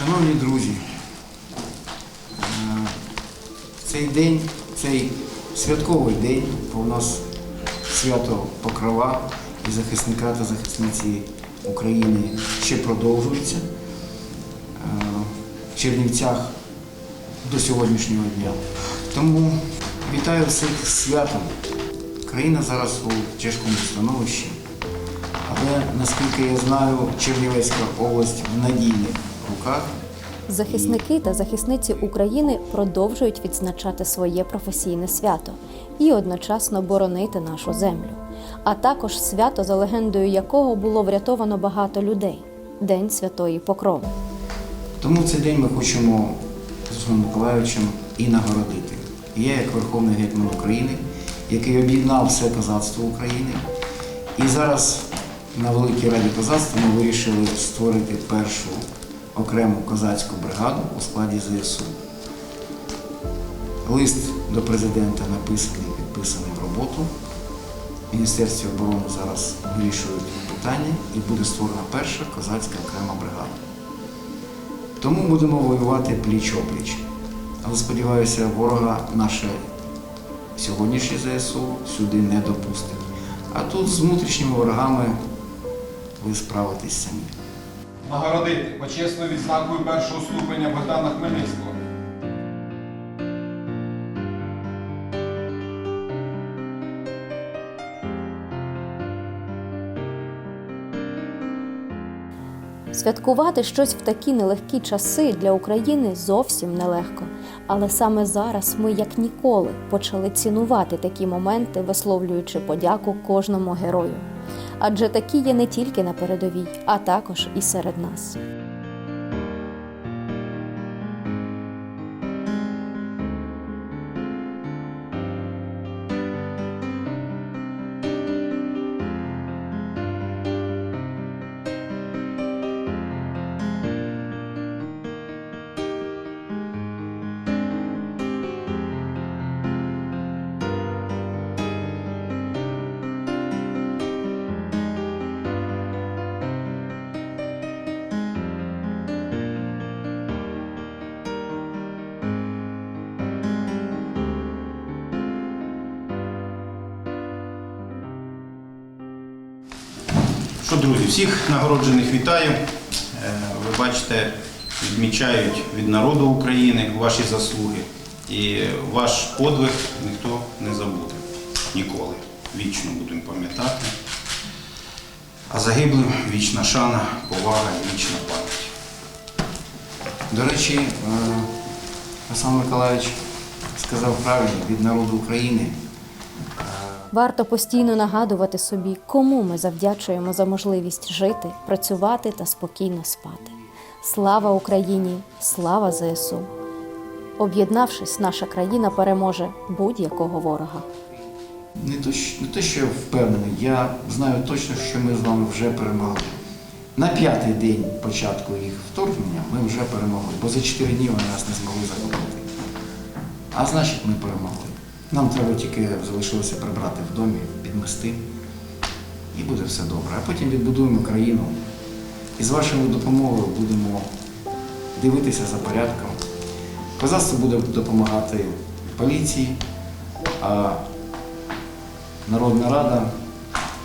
Шановні друзі, е, цей день, цей святковий день, бо у нас свято Покрова і захисника та захисниці України ще продовжується. Е, В Чернівцях до сьогоднішнього дня. Тому вітаю всіх святом. Країна зараз у тяжкому становищі, але наскільки я знаю, Чернівецька область в надійних руках. Захисники та захисниці України продовжують відзначати своє професійне свято і одночасно боронити нашу землю, а також свято, за легендою якого було врятовано багато людей День Святої Покрови. Тому цей день ми хочемо з Миколаївичем і нагородити. І я, як Верховний гетьман України, який об'єднав все козацтво України. І зараз на Великій Раді козацтва ми вирішили створити першу окрему козацьку бригаду у складі ЗСУ. Лист до президента написаний, підписаний в роботу. В Міністерстві оборони зараз вирішують питання і буде створена перша козацька окрема бригада. Тому будемо воювати пліч-опліч. Але сподіваюся, ворога наше сьогоднішнє ЗСУ сюди не допустить. А тут з внутрішніми ворогами ви справитесь самі. Нагородити почесною відзнакою першого ступеня Богдана Хмельницького. Святкувати щось в такі нелегкі часи для України зовсім нелегко. Але саме зараз ми, як ніколи, почали цінувати такі моменти, висловлюючи подяку кожному герою. Адже такі є не тільки на передовій, а також і серед нас. Що, друзі, всіх нагороджених вітаю. Е, Ви бачите, відмічають від народу України ваші заслуги. І ваш подвиг ніхто не забуде ніколи. Вічно будемо пам'ятати. А загиблим вічна шана, повага вічна пам'ять. До речі, е, Руслан Миколаївич сказав правильно від народу України. Варто постійно нагадувати собі, кому ми завдячуємо за можливість жити, працювати та спокійно спати. Слава Україні! Слава ЗСУ! Об'єднавшись, наша країна переможе будь-якого ворога. Не то, не те, що я впевнений, я знаю точно, що ми з вами вже перемогли. На п'ятий день початку їх вторгнення ми вже перемогли, бо за чотири дні вони нас не змогли захопити. А значить, ми перемогли. Нам треба тільки залишилося прибрати в домі, підмести, і буде все добре. А потім відбудуємо країну. І з вашою допомогою будемо дивитися за порядком. Козацтво буде допомагати поліції, а Народна Рада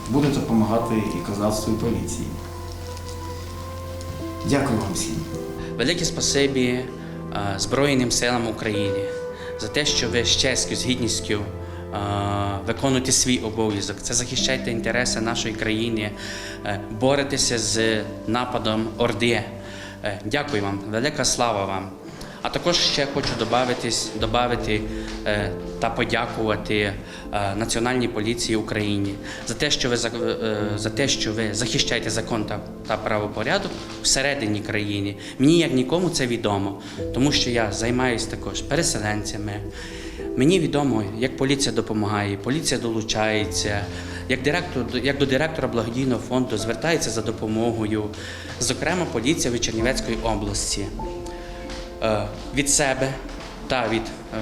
буде допомагати і козацтву, і поліції. Дякую вам всім. Велике спасибі Збройним силам України за те, що ви з честю, з гідністю виконуєте свій обов'язок. Це захищаєте інтереси нашої країни, е, боретеся з нападом Орди. Е, Дякую вам, велика слава вам. А також ще хочу добавити е, та подякувати е, Національній поліції України за те, що ви е, за те, що ви захищаєте закон та, та правопорядок всередині країни. Мені як нікому це відомо, тому що я займаюся також переселенцями. Мені відомо, як поліція допомагає, поліція долучається, як директор, як до директора благодійного фонду звертається за допомогою, зокрема поліція від області. Е, від себе та від е,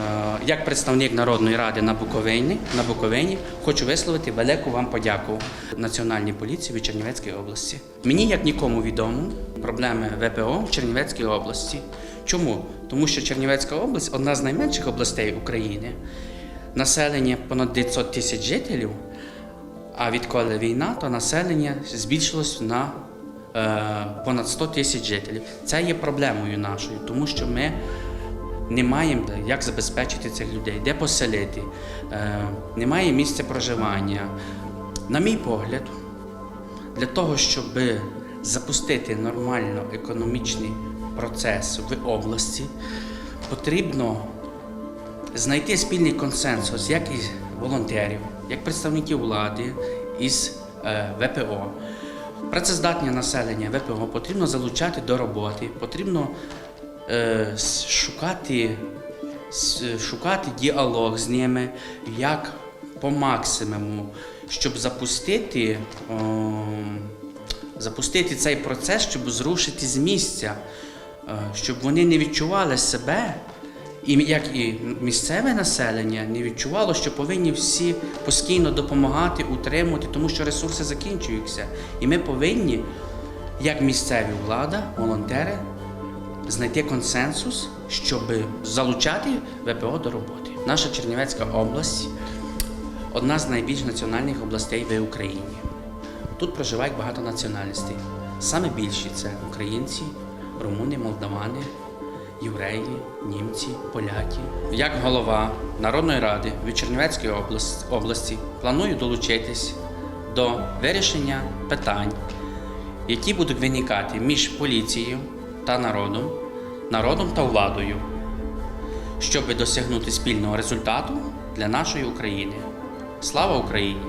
як представник Народної ради на Буковині, на Буковині хочу висловити велику вам подяку Національній поліції від Чернівецької області. Мені як нікому відомо проблеми ВПО в Чернівецькій області. Чому? Тому що Чернівецька область одна з найменших областей України. Населення понад 900 тисяч жителів. А відколи війна, то населення збільшилось на понад 100 тисяч жителів. Це є проблемою нашою, тому що ми не маємо як забезпечити цих людей, де поселити, е, немає місця проживання. На мій погляд, для того, щоб запустити нормально економічний процес в області, потрібно знайти спільний консенсус як із волонтерів, як представників влади із е, ВПО. Працездатне населення ВПО потрібно залучати до роботи, потрібно е, шукати, шукати діалог з ними як по максимуму, щоб запустити, ом, запустити цей процес, щоб зрушити з місця, е, щоб вони не відчували себе. І як і місцеве населення не відчувало, що повинні всі постійно допомагати, утримувати, тому що ресурси закінчуються. І ми повинні, як місцеві влада, волонтери, знайти консенсус, щоб залучати ВПО до роботи. Наша Чернівецька область одна з найбільш національних областей в Україні. Тут проживають багато національностей. Саме більші це українці, румуни, молдавани, євреї, німці, поляки. Як голова Народної ради від Чернівецької області, планую долучитись до вирішення питань, які будуть виникати між поліцією та народом, народом та владою, щоб досягнути спільного результату для нашої України. Слава Україні!